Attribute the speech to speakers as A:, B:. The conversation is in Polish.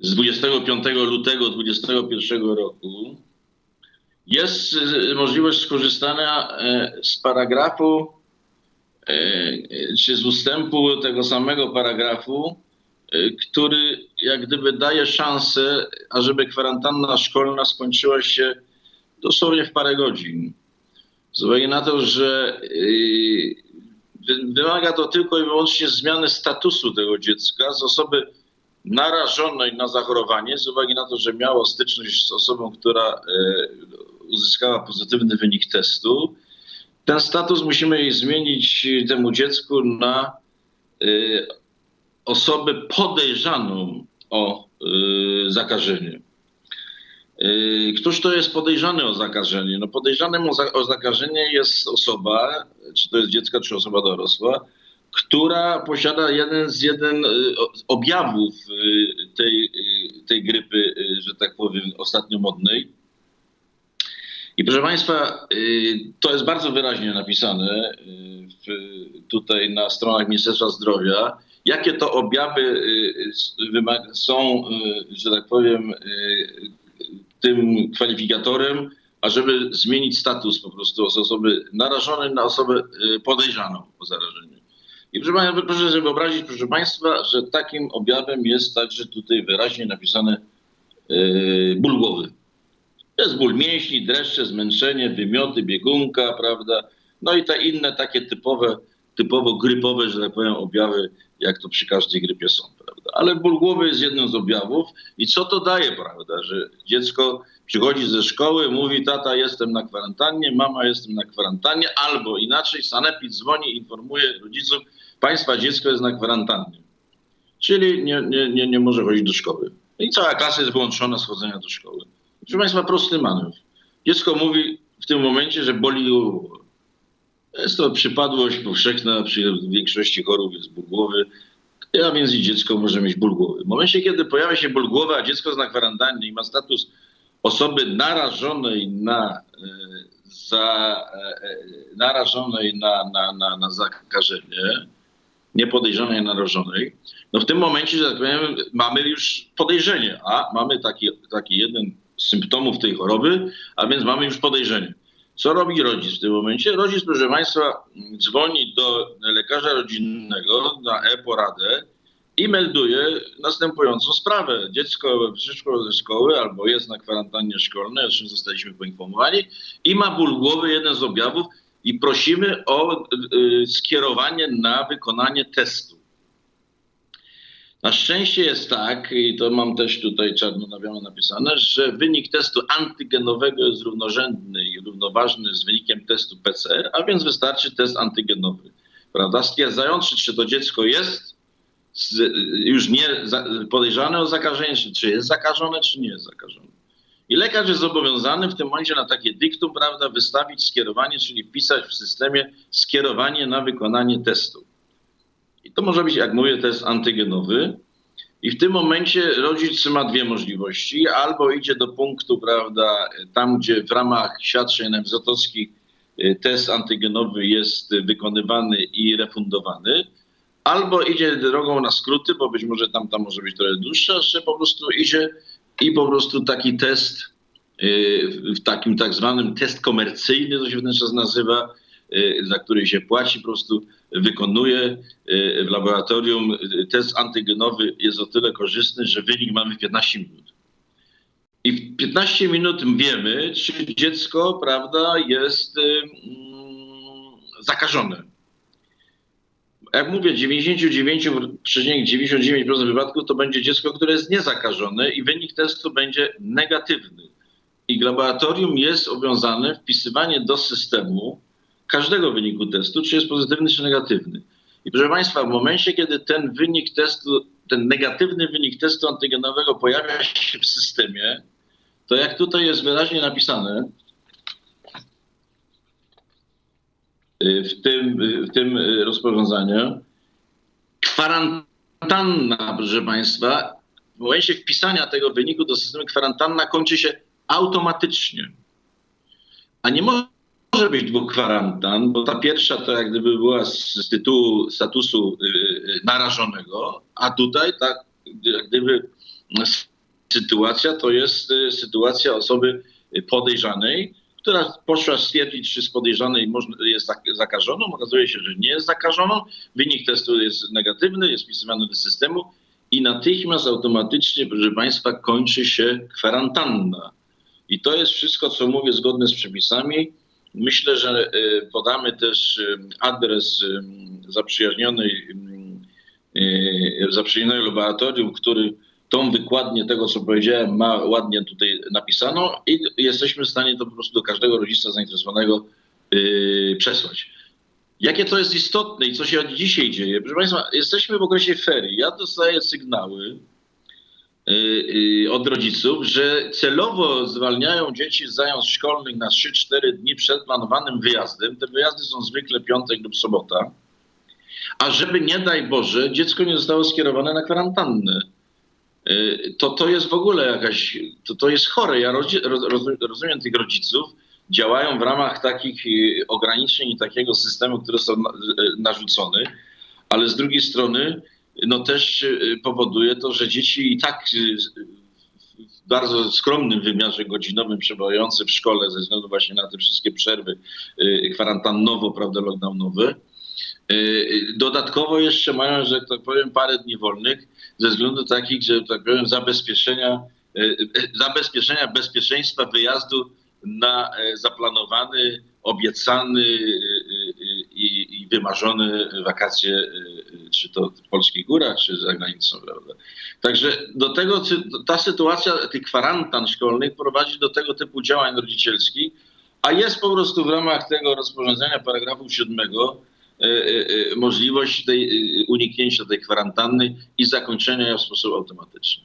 A: z 25 lutego 2021 roku jest y, możliwość skorzystania e, z paragrafu e, czy z ustępu tego samego paragrafu, e, który jak gdyby daje szansę, ażeby kwarantanna szkolna skończyła się dosłownie w parę godzin. Z uwagi na to, że wy- wymaga to tylko i wyłącznie zmiany statusu tego dziecka z osoby narażonej na zachorowanie, z uwagi na to, że miało styczność z osobą, która e, uzyskała pozytywny wynik testu. Ten status musimy zmienić temu dziecku na e, osobę podejrzaną o e, zakażenie. Któż to jest podejrzany o zakażenie? No podejrzanym o, o zakażenie jest osoba, czy to jest dziecko, czy osoba dorosła, która posiada jeden z jeden y, o- objawów y, tej, y, tej grypy, że tak powiem, ostatnio modnej. I proszę Państwa, to jest bardzo wyraźnie napisane w, tutaj na stronach Ministerstwa Zdrowia, jakie to objawy są, że tak powiem, tym kwalifikatorem, ażeby zmienić status po prostu z osoby narażonej na osobę podejrzaną o zarażenie. I proszę, proszę sobie wyobrazić, proszę Państwa, że takim objawem jest także tutaj wyraźnie napisane yy, ból głowy. To jest ból mięśni, dreszcze, zmęczenie, wymioty, biegunka, prawda? No i te inne takie typowe, typowo grypowe, że tak powiem, objawy, jak to przy każdej grypie są, prawda? Ale ból głowy jest jednym z objawów i co to daje, prawda? Że dziecko przychodzi ze szkoły, mówi tata jestem na kwarantannie, mama jestem na kwarantannie, albo inaczej sanepid dzwoni, informuje rodziców, państwa dziecko jest na kwarantannie. Czyli nie, nie, nie, nie może chodzić do szkoły. I cała klasa jest wyłączona z chodzenia do szkoły. Proszę Państwa, prosty manewr. Dziecko mówi w tym momencie, że boli. Jest to przypadłość powszechna, przy większości chorób jest ból głowy, a więc i dziecko może mieć ból głowy. W momencie, kiedy pojawia się ból głowy, a dziecko jest na kwarantannie i ma status osoby narażonej na, e, za, e, e, narażonej na, na, na, na zakażenie, nie podejrzanej, narażonej, no w tym momencie, że tak powiem, mamy już podejrzenie, a mamy taki, taki jeden z symptomów tej choroby, a więc mamy już podejrzenie. Co robi rodzic w tym momencie? Rodzic, proszę Państwa, dzwoni do lekarza rodzinnego na e-poradę i melduje następującą sprawę. Dziecko przyszło ze szkoły albo jest na kwarantannie szkolnej, o czym zostaliśmy poinformowani i ma ból głowy, jeden z objawów i prosimy o y, skierowanie na wykonanie testu. Na szczęście jest tak, i to mam też tutaj czarno na białe napisane, że wynik testu antygenowego jest równorzędny i równoważny z wynikiem testu PCR, a więc wystarczy test antygenowy. Prawda? Stwierdzający, czy to dziecko jest już nie za, podejrzane o zakażenie, czy jest zakażone, czy nie jest zakażone. I lekarz jest zobowiązany w tym momencie na takie dyktum, prawda, wystawić skierowanie, czyli wpisać w systemie skierowanie na wykonanie testu. I to może być, jak mówię, test antygenowy. I w tym momencie rodzic ma dwie możliwości. Albo idzie do punktu, prawda, tam gdzie w ramach świadczeń NFZ-owskich y, test antygenowy jest wykonywany i refundowany, albo idzie drogą na skróty, bo być może tam, tam może być trochę dłuższa, że po prostu idzie i po prostu taki test, y, w takim tak zwanym test komercyjny, to się w czas nazywa, y, za który się płaci, po prostu wykonuje y, w laboratorium. Test antygenowy jest o tyle korzystny, że wynik mamy w 15 minut. I w 15 minut wiemy, czy dziecko, prawda, jest y, mm, zakażone. Jak mówię, 99,99% wypadków to będzie dziecko, które jest niezakażone i wynik testu będzie negatywny. I laboratorium jest obowiązane wpisywanie do systemu każdego wyniku testu, czy jest pozytywny, czy negatywny. I proszę Państwa, w momencie, kiedy ten wynik testu, ten negatywny wynik testu antygenowego pojawia się w systemie, to jak tutaj jest wyraźnie napisane, y, w tym, y, w tym y, rozporządzeniu, kwarantanna, proszę Państwa, w momencie wpisania tego wyniku do systemu kwarantanna kończy się automatycznie. A nie może może być dwóch kwarantan, bo ta pierwsza to jak gdyby była z, z tytułu statusu y, y, narażonego, a tutaj tak jak gdyby s- sytuacja to jest y, sytuacja osoby podejrzanej, która poszła stwierdzić, czy z podejrzanej można- jest zak- zakażoną. Okazuje się, że nie jest zakażoną. Wynik testu jest negatywny, jest wpisywany do systemu i natychmiast automatycznie, proszę Państwa, kończy się kwarantanna. I to jest wszystko, co mówię, zgodne z przepisami. Myślę, że y, podamy też y, adres y, zaprzyjaźnionej, zaprzyjaźnionego laboratorium, który tą wykładnię tego, co powiedziałem, ma ładnie tutaj napisano i jesteśmy w stanie to po prostu do każdego rodzica zainteresowanego przesłać. Jakie to jest istotne i co się dzisiaj dzieje? Proszę Państwa, jesteśmy w okresie ferii. Ja dostaję sygnały od rodziców, że celowo zwalniają dzieci z zajęć szkolnych na 3-4 dni przed planowanym wyjazdem. Te wyjazdy są zwykle piątek lub sobota. A żeby nie daj Boże, dziecko nie zostało skierowane na kwarantannę. Y, To, to jest w ogóle jakaś, to, to jest chore. Ja roz, roz- rozumiem tych rodziców, działają w ramach takich y, ograniczeń i takiego systemu, który y, narzucony, ale z drugiej strony no też y, powoduje to, że dzieci i tak y, w bardzo skromnym wymiarze godzinowym przebywające w szkole ze względu właśnie na te wszystkie przerwy y, kwarantannowo, prawda, lockdownowe. Dodatkowo jeszcze mają, że tak powiem, parę dni wolnych ze względu takich, że tak powiem, zabezpieczenia, zabezpieczenia bezpieczeństwa wyjazdu na e, zaplanowany, obiecany i, i wymarzony wakacje, czy to w polskich górach, czy za granicą, prawda. Także do tego, ta sytuacja tych kwarantan szkolnych prowadzi do tego typu działań rodzicielskich, a jest po prostu w ramach tego rozporządzenia paragrafu 7 e, e, e, możliwość tej, uniknięcia tej kwarantanny i zakończenia ją w sposób automatyczny.